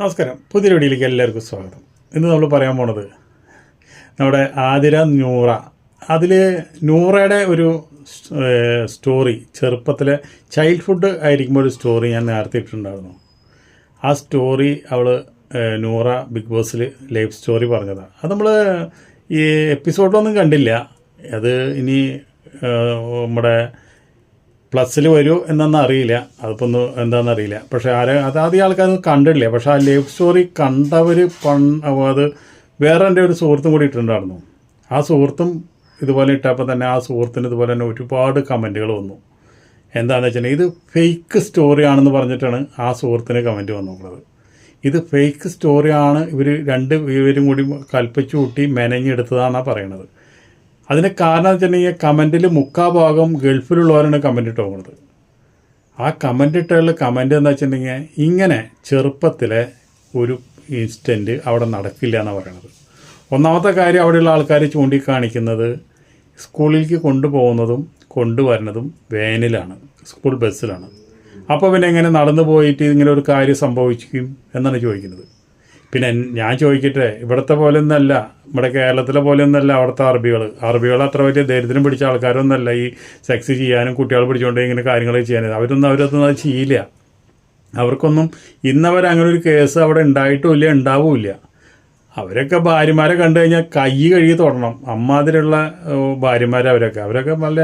നമസ്കാരം. പുതിയ വീഡിയോയിലേക്ക് എല്ലാവർക്കും സ്വാഗതം. ഇന്ന് നമ്മൾ പറയാൻ പോണത് നമ്മുടെ ആതിര നൂറ. അതിൽ നൂറയുടെ ഒരു സ്റ്റോറി ചെറുപ്പത്തിലെ ചൈൽഡ്ഹുഡ് ആയിരിക്കുമ്പോൾ ഒരു സ്റ്റോറി ഞാൻ നേരത്തെ ഇട്ടിട്ടുണ്ടായിരുന്നു. ആ സ്റ്റോറി അവൾ നൂറ ബിഗ് ബോസിൽ ലൈഫ് സ്റ്റോറി പറഞ്ഞതാണ് അത് നമ്മൾ ഈ എപ്പിസോഡിലൊന്നും കണ്ടില്ല. അത് ഇനി നമ്മുടെ പ്ലസ്സിൽ വരൂ എന്നൊന്നും അറിയില്ല. അതിപ്പോൾ എന്താണെന്ന് അറിയില്ല. പക്ഷേ ആരെ അത് ആദ്യം ആൾക്കാരൊന്നും കണ്ടിട്ടില്ല. പക്ഷേ ആ ലൈഫ് സ്റ്റോറി കണ്ടവർ അത് വേറെ എന്റെ ഒരു സുഹൃത്തും കൂടി ഇട്ടിട്ടുണ്ടായിരുന്നു. ആ സുഹൃത്തും ഇതുപോലെ ഇട്ടപ്പോൾ തന്നെ ആ സുഹൃത്തിന് ഇതുപോലെ തന്നെ ഒരുപാട് കമന്റുകൾ വന്നു. എന്താണെന്ന് വെച്ചിട്ടുണ്ടെങ്കിൽ ഇത് ഫേക്ക് സ്റ്റോറിയാണെന്ന് പറഞ്ഞിട്ടാണ് ആ സുഹൃത്തിന് കമന്റ് വന്നിട്ടുള്ളത് ഇത് ഫേക്ക് സ്റ്റോറിയാണ് ഇവർ രണ്ട് ഇവരും കൂടി കൽപ്പിച്ചു കൂട്ടി മെനഞ്ഞെടുത്തതാണ് പറയണത്. അതിന് കാരണം വെച്ചിട്ടുണ്ടെങ്കിൽ കമന്റിൽ മുക്കാ ഭാഗം ഗൾഫിലുള്ളവരാണ് കമന്റ് ഇട്ട് പോകുന്നത് ആ കമന്റ് ഇട്ടുള്ള കമന്റ് എന്ന് വെച്ചിട്ടുണ്ടെങ്കിൽ ഇങ്ങനെ ചെറുപ്പത്തിലെ ഒരു ഇൻസ്റ്റന്റ് അവിടെ നടക്കില്ല എന്നാണ് പറയണത്. ഒന്നാമത്തെ കാര്യം അവിടെയുള്ള ആൾക്കാർ ചൂണ്ടിക്കാണിക്കുന്നത് സ്കൂളിലേക്ക് കൊണ്ടുപോകുന്നതും കൊണ്ടുവരുന്നതും വേനിലാണ് സ്കൂൾ ബസ്സിലാണ്. അപ്പോൾ പിന്നെ എങ്ങനെ നടന്നു പോയിട്ട് ഇങ്ങനെ ഒരു കാര്യം സംഭവിക്കും എന്നാണ് ചോദിക്കുന്നത്. പിന്നെ ഞാൻ ചോദിക്കട്ടെ ഇവിടുത്തെ പോലെ ഒന്നല്ല നമ്മുടെ കേരളത്തിലെ പോലെ ഒന്നല്ല അവിടുത്തെ അറബികൾ അറബികൾ അത്ര വലിയ ദരിദ്രം പിടിച്ച ആൾക്കാരൊന്നല്ല ഈ സെക്സ് ചെയ്യാനും കുട്ടികൾ പിടിച്ചുകൊണ്ട് ഇങ്ങനെ കാര്യങ്ങൾ ചെയ്യാനും. അവരൊന്നും അവരൊന്നും അത് ചെയ്യില്ല. അവർക്കൊന്നും ഇന്നവർ അങ്ങനെ ഒരു കേസ് അവിടെ ഉണ്ടായിട്ടുമില്ല ഉണ്ടാവില്ല അവരൊക്കെ ഭാര്യമാരെ കണ്ടു കഴിഞ്ഞാൽ കൈ കഴുകി തൊടണം. അമ്മാതിരിയുള്ള ഭാര്യമാരെ അവരൊക്കെ. അവരൊക്കെ നല്ല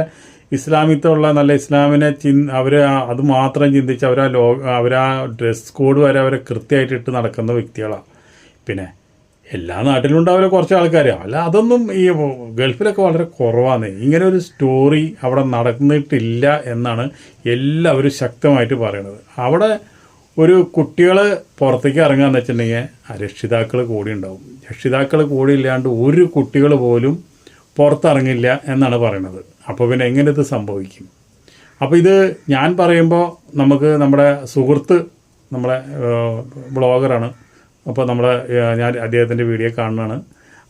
ഇസ്ലാമിത്തുള്ള നല്ല ഇസ്ലാമിനെ ചി അവർ അത് മാത്രം ചിന്തിച്ച് അവരാ ലോ അവരാ ഡ്രസ് കോഡ് വരെ അവരെ കൃത്യമായിട്ട് ഇട്ട് നടക്കുന്ന വ്യക്തികളാണ് പിന്നെ എല്ലാ നാട്ടിലും ഉണ്ടാവില്ല കുറച്ച് ആൾക്കാർ അല്ല അതൊന്നും ഈ ഗൾഫിലൊക്കെ വളരെ കുറവാണ് ഇങ്ങനെ ഒരു സ്റ്റോറി അവിടെ നടന്നിട്ടില്ല എന്നാണ് എല്ലാവരും ശക്തമായിട്ട് പറയുന്നത് അവിടെ ഒരു കുട്ടികൾ പുറത്തേക്ക് ഇറങ്ങാന്ന് വെച്ചിട്ടുണ്ടെങ്കിൽ രക്ഷിതാക്കൾ കൂടി ഉണ്ടാവും. രക്ഷിതാക്കൾ കൂടി ഇല്ലാണ്ട് ഒരു കുട്ടികൾ പോലും പുറത്തിറങ്ങില്ല എന്നാണ് പറയുന്നത് അപ്പോൾ പിന്നെ എങ്ങനെ ഇത് സംഭവിക്കും? അപ്പോൾ ഇത് ഞാൻ പറയുമ്പോൾ നമുക്ക് നമ്മുടെ സുഹൃത്ത് നമ്മുടെ ബ്ലോഗറാണ് അപ്പോൾ നമ്മുടെ ഞാൻ അദ്ദേഹത്തിന്റെ വീഡിയോ കാണുന്നതാണ്.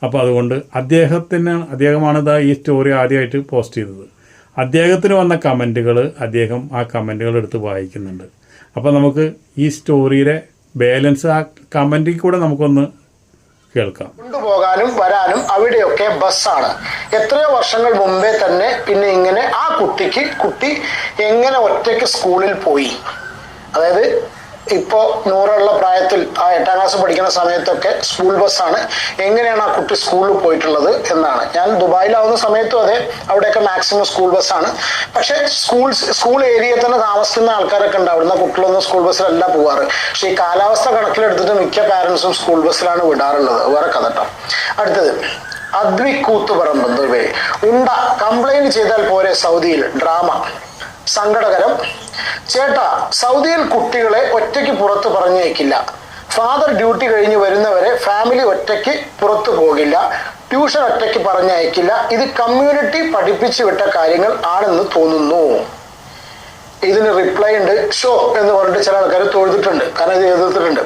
അപ്പോൾ അതുകൊണ്ട് അദ്ദേഹത്തിന് അദ്ദേഹമാണ് ഇതാ ഈ സ്റ്റോറി ആദ്യമായിട്ട് പോസ്റ്റ് ചെയ്തത്. അദ്ദേഹത്തിന് വന്ന കമന്റുകൾ അദ്ദേഹം ആ കമന്റുകൾ എടുത്ത് വായിക്കുന്നുണ്ട്. അപ്പോൾ നമുക്ക് ഈ സ്റ്റോറിയുടെ ബാലൻസ് ആ കമന്റിൽ കൂടെ നമുക്കൊന്ന് കേൾക്കാം. കൊണ്ടുപോകാനും വരാനും അവിടെയൊക്കെ ബസ്സാണ് എത്രയോ വർഷങ്ങൾ മുമ്പേ തന്നെ പിന്നെ ഇങ്ങനെ ആ കുട്ടിക്ക് കുട്ടി എങ്ങനെ ഒറ്റയ്ക്ക് സ്കൂളിൽ പോയി? അതായത് ഇപ്പോ നൂറുള്ള പ്രായത്തിൽ ആ എട്ടാം ക്ലാസ് പഠിക്കുന്ന സമയത്തൊക്കെ സ്കൂൾ ബസ്സാണ് എങ്ങനെയാണ് ആ കുട്ടി സ്കൂളിൽ പോയിട്ടുള്ളത് എന്നാണ്. ഞാൻ ദുബായിലാവുന്ന സമയത്തും അതെ അവിടെയൊക്കെ മാക്സിമം സ്കൂൾ ബസ്സാണ് പക്ഷെ സ്കൂൾ സ്കൂൾ ഏരിയയിൽ തന്നെ താമസിക്കുന്ന ആൾക്കാരൊക്കെ ഉണ്ട് അവിടുന്ന് കുട്ടികളൊന്നും സ്കൂൾ ബസ്സിലല്ല പോവാറ്. പക്ഷെ ഈ കാലാവസ്ഥ കണക്കിലെടുത്തിട്ട് മിക്ക പാരൻസും സ്കൂൾ ബസ്സിലാണ് വിടാറുള്ളത്. വേറെ കഥട്ടോ അടുത്തത് അദ്വി കൂത്തുപറമ്പ് ദുബൈ ഉണ്ട കംപ്ലൈന്റ് ചെയ്താൽ പോരെ സൗദിയിൽ. ഡ്രാമ. സങ്കടകരം. ചേട്ടാ സൗദിയിൽ കുട്ടികളെ ഒറ്റയ്ക്ക് പുറത്ത് പറഞ്ഞേക്കില്ല ഫാദർ ഡ്യൂട്ടി കഴിഞ്ഞ് വരുന്നവരെ ഫാമിലി ഒറ്റയ്ക്ക് പുറത്തു പോകില്ല. ട്യൂഷൻ ഒറ്റയ്ക്ക് പറഞ്ഞയക്കില്ല. ഇത് കമ്മ്യൂണിറ്റി പഠിപ്പിച്ചു വിട്ട കാര്യങ്ങൾ ആണെന്ന് തോന്നുന്നു. ഇതിന് റിപ്ലൈ ഉണ്ട്. ഷോ എന്ന് പറഞ്ഞിട്ട് ചില ആൾക്കാർ തൊഴുതിട്ടുണ്ട്. കാരണം ഇത് എതിർത്തിട്ടുണ്ട്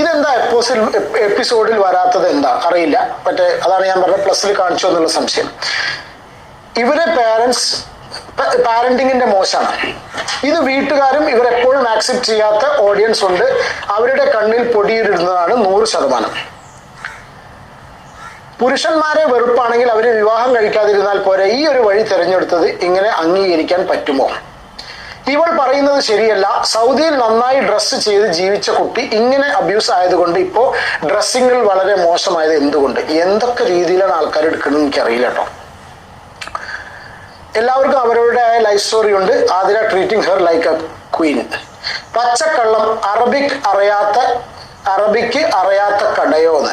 ഇതെന്താ എപ്പോസിൽ എപ്പിസോഡിൽ വരാത്തത് എന്താ? അറിയില്ല. മറ്റേ അതാണ് ഞാൻ പറഞ്ഞ പ്ലസ്സിൽ കാണിച്ചു എന്നുള്ള സംശയം. ഇവരെ പാരൻസ് പാരന്റിങ്ങിന്റെ മോശമാണ്. ഇത് വീട്ടുകാരും ഇവരെപ്പോഴും ആക്സെപ്റ്റ് ചെയ്യാത്ത ഓഡിയൻസ് ഉണ്ട്. അവരുടെ കണ്ണിൽ പൊടിയിടുന്നതാണ് നൂറ് ശതമാനം. പുരുഷന്മാരെ വെറുപ്പാണെങ്കിൽ അവർ വിവാഹം കഴിക്കാതിരുന്നാൽ പോരെ ഈ ഒരു വഴി തിരഞ്ഞെടുത്തത് ഇങ്ങനെ അംഗീകരിക്കാൻ പറ്റുമോ? ഇവൾ പറയുന്നത് ശരിയല്ല. സൗദിയിൽ നന്നായി ഡ്രസ്സ് ചെയ്ത് ജീവിച്ച കുട്ടി ഇങ്ങനെ അബ്യൂസ് ആയതുകൊണ്ട് ഇപ്പോ ഡ്രസ്സിങ്ങിൽ വളരെ മോശമായത് എന്തുകൊണ്ട്? എന്തൊക്കെ രീതിയിലാണ് ആൾക്കാർ എടുക്കുന്നത് എനിക്കറിയില്ല കേട്ടോ. എല്ലാവർക്കും അവരവരുടേതായ ലൈഫ് സ്റ്റോറി ഉണ്ട്. Athira treating her like a queen പച്ചക്കള്ളം അറബിക് അറിയാത്ത അറബിക്ക് അറിയാത്ത കടയോ എന്ന്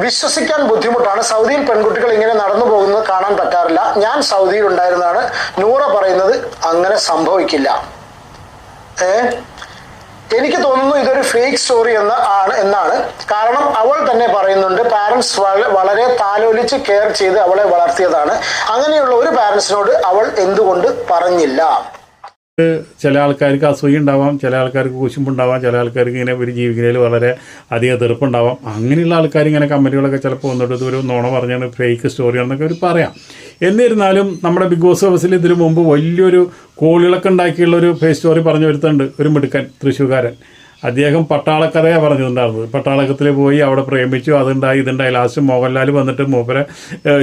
വിശ്വസിക്കാൻ ബുദ്ധിമുട്ടാണ്. സൗദിയിൽ പെൺകുട്ടികൾ ഇങ്ങനെ നടന്നു പോകുന്നത് കാണാൻ പറ്റാറില്ല. ഞാൻ സൗദിയിൽ ഉണ്ടായിരുന്നതാണ് നൂറ പറയുന്നത് അങ്ങനെ സംഭവിക്കില്ല. ഏ? എനിക്ക് തോന്നുന്നു ഇതൊരു ഫേക്ക് സ്റ്റോറി എന്ന ആണ് എന്നാണ്. കാരണം അവൾ തന്നെ പറയുന്നുണ്ട് പാരന്റ്സ് വളരെ താലോലിച്ച് കെയർ ചെയ്ത് അവളെ വളർത്തിയതാണ്. അങ്ങനെയുള്ള ഒരു പാരന്റ്സിനോട് അവൾ എന്തുകൊണ്ട് പറഞ്ഞില്ല? ചില ആൾക്കാർക്ക് അസൂയ ഉണ്ടാവാം ചില ആൾക്കാർക്ക് കുശുമ്പുണ്ടാവാം ചില ആൾക്കാർക്ക് ഇങ്ങനെ ഒരു ജീവിക്കുന്നതിൽ വളരെ അധികം തെറുപ്പുണ്ടാവാം അങ്ങനെയുള്ള ആൾക്കാർ ഇങ്ങനെ കമന്റുകളൊക്കെ ചിലപ്പോൾ വന്നിട്ട് ഒരു നുണ പറഞ്ഞാണ് ഫേക്ക് സ്റ്റോറിയാണെന്നൊക്കെ അവർ പറയാം. എന്നിരുന്നാലും നമ്മുടെ ബിഗ് ബോസ് ഹൗസിൽ ഇതിനു മുമ്പ് വലിയൊരു കോളികളൊക്കെ ഉണ്ടാക്കിയുള്ള ഒരു ഫേക്ക് സ്റ്റോറി പറഞ്ഞു വരുത്തുന്നുണ്ട് ഒരു മിടുക്കൻ തൃശ്ശൂർക്കാരൻ അദ്ദേഹം പട്ടാളക്കഥയാണ് പറഞ്ഞിട്ടുണ്ടായിരുന്നത്. പട്ടാളക്കത്തിൽ പോയി അവിടെ പ്രേമിച്ചു അതുണ്ടായി ഇതുണ്ടായി. ലാസ്റ്റ് മോഹൻലാൽ വന്നിട്ട് മൂപ്പരെ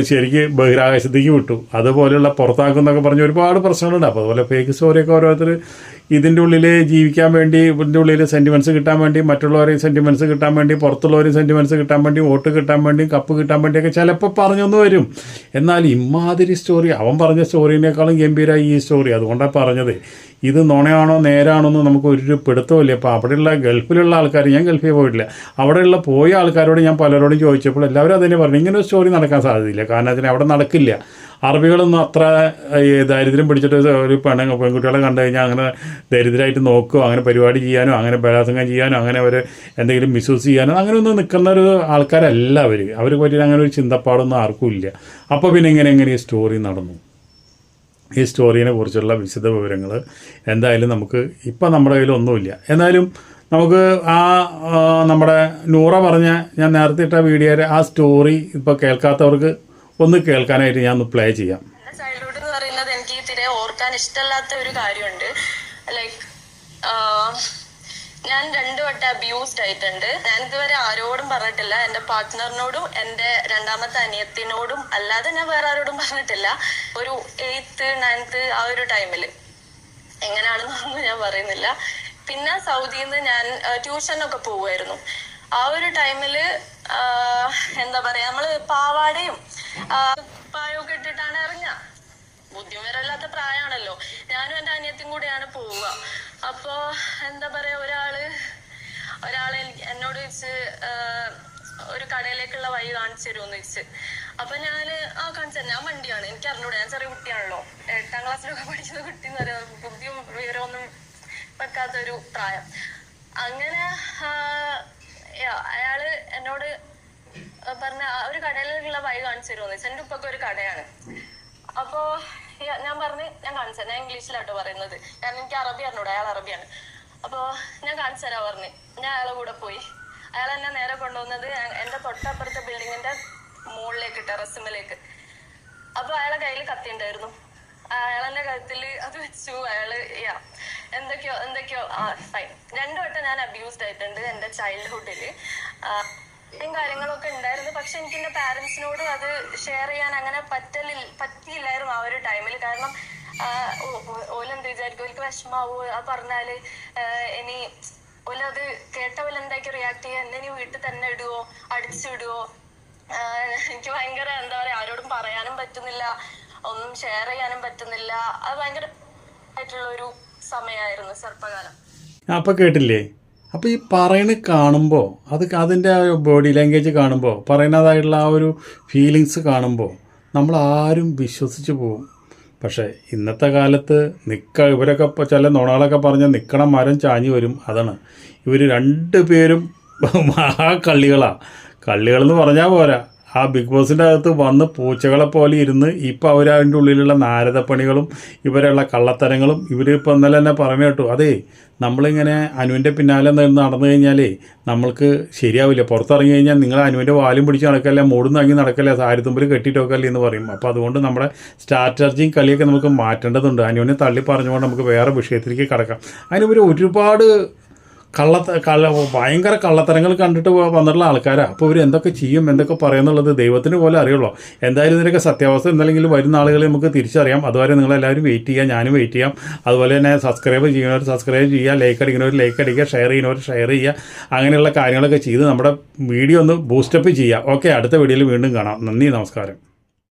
ശരിക്ക് ബഹിരാകാശത്തേക്ക് വിട്ടു. അതുപോലെയുള്ള പുറത്താക്കും എന്നൊക്കെ പറഞ്ഞ് ഒരുപാട് പ്രശ്നങ്ങളുണ്ട്. അപ്പോൾ അതുപോലെ ഫേക്ക് സ്റ്റോറിയൊക്കെ ഓരോരുത്തർ ഇതിന്റെ ഉള്ളിൽ ജീവിക്കാൻ വേണ്ടി ഇതിന്റെ ഉള്ളിൽ സെന്റിമെന്റ്സ് കിട്ടാൻ വേണ്ടി മറ്റുള്ളവരെയും സെന്റിമെന്റ്സ് കിട്ടാൻ വേണ്ടി പുറത്തുള്ളവരെയും സെന്റിമെന്റ്സ് കിട്ടാൻ വേണ്ടി വോട്ട് കിട്ടാൻ വേണ്ടി കപ്പ് കിട്ടാൻ വേണ്ടിയൊക്കെ ചിലപ്പോൾ പറഞ്ഞൊന്ന് വരും. എന്നാൽ ഇമാതിരി സ്റ്റോറി അവൻ പറഞ്ഞ സ്റ്റോറിനേക്കാളും ഗംഭീരമായി ഈ സ്റ്റോറി അതുകൊണ്ടാണ് പറഞ്ഞത് ഇത് നുണയാണോ നേരാണോ എന്ന് നമുക്ക് ഒരു പിടുത്തമില്ല അപ്പോൾ അവിടെയുള്ള ഗൾഫിലുള്ള ആൾക്കാർ ഞാൻ ഗൾഫിൽ പോയിട്ടില്ല. അവിടെയുള്ള പോയ ആൾക്കാരോട് ഞാൻ പലരോടും ചോദിച്ചപ്പോൾ എല്ലാവരും അതിനെ പറഞ്ഞു ഇങ്ങനെ ഒരു സ്റ്റോറി നടക്കാൻ സാധ്യതയില്ല. കാരണം അതിന് അവിടെ നടക്കില്ല. അറബികളൊന്നും അത്ര ദാരിദ്ര്യം പിടിച്ചിട്ട് ഒരു പെണ്ണ പെൺകുട്ടികളെ കണ്ടു കഴിഞ്ഞാൽ അങ്ങനെ ദരിദ്രമായിട്ട് നോക്കുകയോ അങ്ങനെ പരിപാടി ചെയ്യാനോ അങ്ങനെ ബലാത്സംഗം ചെയ്യാനോ അങ്ങനെ അവർ എന്തെങ്കിലും മിസ്യൂസ് ചെയ്യാനോ അങ്ങനെ ഒന്നും നിൽക്കുന്ന ഒരു ആൾക്കാരല്ല അവർ അവർ പറ്റിയ അങ്ങനെ ഒരു ചിന്തപ്പാടൊന്നും ആർക്കും ഇല്ല. അപ്പോൾ പിന്നെ ഇങ്ങനെ എങ്ങനെ ഈ സ്റ്റോറി നടന്നു. ഈ സ്റ്റോറീനെ കുറിച്ചുള്ള വിശദ വിവരങ്ങൾ എന്തായാലും നമുക്ക് ഇപ്പം നമ്മുടെ കയ്യിലൊന്നുമില്ല എന്നാലും നമുക്ക് ആ നമ്മുടെ നൂറ പറഞ്ഞ ഞാൻ നേരത്തെ ഇട്ട വീഡിയോയുടെ ആ സ്റ്റോറി ഇപ്പോൾ കേൾക്കാത്തവർക്ക് ഒന്ന് കേൾക്കാനായിട്ട് ഞാൻ ഒന്ന് പ്ലേ ചെയ്യാം ചൈൽഡ്ഹുഡ് എന്ന് പറയുന്നത് എനിക്ക് തീരെ ഓർക്കാൻ ഇഷ്ടമല്ലാത്ത ഒരു കാര്യമുണ്ട്. ലൈക്ക് ഞാൻ രണ്ടു വട്ടം അബ്യൂസ്ഡ് ആയിട്ടുണ്ട്. ഞാൻ ഇതുവരെ ആരോടും പറഞ്ഞിട്ടില്ല. എന്റെ പാർട്ട്ണറിനോടും എന്റെ രണ്ടാമത്തെ അനിയത്തിനോടും അല്ലാതെ ഞാൻ വേറെ ആരോടും പറഞ്ഞിട്ടില്ല. ഒരു എയ്ത്ത് നയൻത്ത് ആ ഒരു ടൈമിൽ എങ്ങനെയാണെന്നൊന്നും ഞാൻ പറയുന്നില്ല. പിന്നെ സൗദിയിൽ നിന്ന് ഞാൻ ട്യൂഷനൊക്കെ പോവുമായിരുന്നു ആ ഒരു ടൈമിൽ എന്താ പറയാ നമ്മൾ പാവാടയും ആ, പായൊക്കെ ഇട്ടിട്ടാണ് ഇറങ്ങുക ബുദ്ധിമുട്ടില്ലാത്ത പ്രായമാണല്ലോ ഞാനും എന്റെ അനിയത്തിയും കൂടെയാണ് പോവുക. അപ്പോ എന്താ പറയാ ഒരാൾ ഒരാൾ എന്നോട് വെച്ച് ഒരു കടയിലേക്കുള്ള വഴി കാണിച്ചു തരുമെന്ന് വെച്ച്. അപ്പൊ ഞാൻ ആ കാണിച്ചു ഞാൻ വണ്ടിയാണ്. എനിക്ക് അറിഞ്ഞൂടെ. ഞാൻ ചെറിയ കുട്ടിയാണല്ലോ. എട്ടാം ക്ലാസ്സിലൊക്കെ പഠിക്കുന്ന കുട്ടി എന്ന് പറയാം ബുദ്ധിയും വിവരമൊന്നും ഒരു പ്രായം. അങ്ങനെ അയാൾ എന്നോട് പറഞ്ഞ ഒരു കടയിലുള്ള വഴി കാണിച്ചു തരുമെന്ന് വെച്ചാൽ എന്റെ ഉപ്പൊക്കെ ഒരു കടയാണ്. അപ്പോ ഞാൻ പറഞ്ഞ് ഞാൻ കാണിച്ചു. ഞാൻ ഇംഗ്ലീഷിലാട്ടോ പറയുന്നത്. കാരണം എനിക്ക് അറബി അറിഞ്ഞൂടെ. അയാൾ അറബിയാണ്. അപ്പോ ഞാൻ കാണിച്ചു തരാ പറഞ്ഞ്. ഞാൻ അയാളെ കൂടെ പോയി. അയാൾ എന്നെ നേരെ കൊണ്ടുവന്നത് എന്റെ തൊട്ടപ്പുറത്തെ ബിൽഡിങ്ങിന്റെ മുകളിലേക്ക് ടെറസിമിലേക്ക് അപ്പൊ അയാളെ കയ്യിൽ കത്തി ഉണ്ടായിരുന്നു അയാളെന്റെ കഴുത്തിൽ അത് വെച്ചു. അയാൾ യാ എന്തൊക്കെയോ എന്തൊക്കെയോ ഫൈൻ രണ്ടു വട്ടം ഞാൻ അബ്യൂസ്ഡ് ആയിട്ടുണ്ട് എന്റെ ചൈൽഡ്ഹുഡിൽ കാര്യങ്ങളൊക്കെ ഉണ്ടായിരുന്നു. പക്ഷെ എനിക്ക് എന്റെ പാരന്റ്സിനോട് അത് ഷെയർ ചെയ്യാൻ അങ്ങനെ പറ്റലി പറ്റിയില്ലായിരുന്നു ആ ഒരു ടൈമിൽ കാരണം ഓലെന്ത് വിചാരിക്കും? ഓൽക്ക് വിഷമാവോ. ആ പറഞ്ഞാൽ ഇനി ഓലത് കേട്ട പോലെ എന്താക്കി റിയാക്ട് ചെയ്യാ? എന്നെ ഇനി വീട്ടിൽ തന്നെ ഇടുവോ? അടിച്ചിടുവോ എനിക്ക് ഭയങ്കര എന്താ പറയാ ആരോടും പറയാനും പറ്റുന്നില്ല. ഒന്നും ഷെയർ ചെയ്യാനും പറ്റുന്നില്ല. അത് ഭയങ്കര ആയിട്ടുള്ള ഒരു സമയമായിരുന്നു ചെറുപ്പകാലം അപ്പൊ കേട്ടില്ലേ? അപ്പോൾ ഈ പറയണ കാണുമ്പോൾ അത് അതിന്റെ ആ ബോഡി ലാംഗ്വേജ് കാണുമ്പോൾ പറയുന്നതായിട്ടുള്ള ആ ഒരു ഫീലിങ്സ് കാണുമ്പോൾ നമ്മൾ ആരും വിശ്വസിച്ച് പോകും പക്ഷേ ഇന്നത്തെ കാലത്ത് നിൽക്ക ഇവരൊക്കെ ചില നുണകളൊക്കെ പറഞ്ഞാൽ നിൽക്കണ മരം ചാഞ്ഞു വരും. അതാണ്. ഇവർ രണ്ട് പേരും ആ കള്ളികളാണ് കള്ളികളെന്ന് പറഞ്ഞാൽ പോരാ. ആ ബിഗ് ബോസിന്റെ അകത്ത് വന്ന് പൂച്ചകളെ പോലെ ഇരുന്ന് ഇപ്പോൾ അവർ അതിന്റെ ഉള്ളിലുള്ള നാരദപ്പണികളും ഇവരുള്ള കള്ളത്തരങ്ങളും ഇവർ ഇപ്പോൾ ഇന്നലെ തന്നെ പറഞ്ഞു കേട്ടു. അതേ നമ്മളിങ്ങനെ അനുവിന്റെ പിന്നാലെ നടന്നു കഴിഞ്ഞാലേ നമ്മൾക്ക് ശരിയാവില്ല. പുറത്തിറങ്ങി കഴിഞ്ഞാൽ നിങ്ങൾ അനുവിന്റെ വാലും പിടിച്ച് നടക്കല്ല മൂടും തങ്ങി നടക്കല്ല സാരിത്തുമ്പിൽ കെട്ടിയിട്ടൊക്കല്ലേ എന്ന് പറയും. അപ്പോൾ അതുകൊണ്ട് നമ്മുടെ സ്ട്രാറ്റജിയും കളിയൊക്കെ നമുക്ക് മാറ്റേണ്ടതുണ്ട്. അനുവിനെ തള്ളി പറഞ്ഞുകൊണ്ട് നമുക്ക് വേറെ വിഷയത്തിലേക്ക് കടക്കാം. അതിനുപരി ഒരുപാട് കള്ളത്ത കള്ള ഭയങ്കര കള്ളത്തരങ്ങൾ കണ്ടിട്ട് വന്നിട്ടുള്ള ആൾക്കാരാണ് അപ്പോൾ ഇവർ എന്തൊക്കെ ചെയ്യും എന്തൊക്കെ പറയുന്നുള്ളത് ദൈവത്തിന് പോലെ അറിയുള്ളൂ. എന്തായാലും ഇതിനൊക്കെ സത്യാവസ്ഥ എന്തെങ്കിലും വരുന്ന ആളുകളെ നമുക്ക് തിരിച്ചറിയാം. അതുവരെ നിങ്ങളെല്ലാവരും വെയിറ്റ് ചെയ്യാം ഞാനും വെയിറ്റ് ചെയ്യാം. അതുപോലെ തന്നെ സബ്സ്ക്രൈബ് ചെയ്യുന്നവർ സബ്സ്ക്രൈബ് ചെയ്യുക ലൈക്ക് അടിക്കുന്നവർ ലൈക്ക് അടിക്കുക ഷെയർ ചെയ്യുന്നവർ ഷെയർ ചെയ്യുക. അങ്ങനെയുള്ള കാര്യങ്ങളൊക്കെ ചെയ്ത് നമ്മുടെ വീഡിയോ ഒന്ന് ബൂസ്റ്റപ്പ് ചെയ്യുക. ഓക്കെ അടുത്ത വീഡിയോയിൽ വീണ്ടും കാണാം. നന്ദി നമസ്കാരം.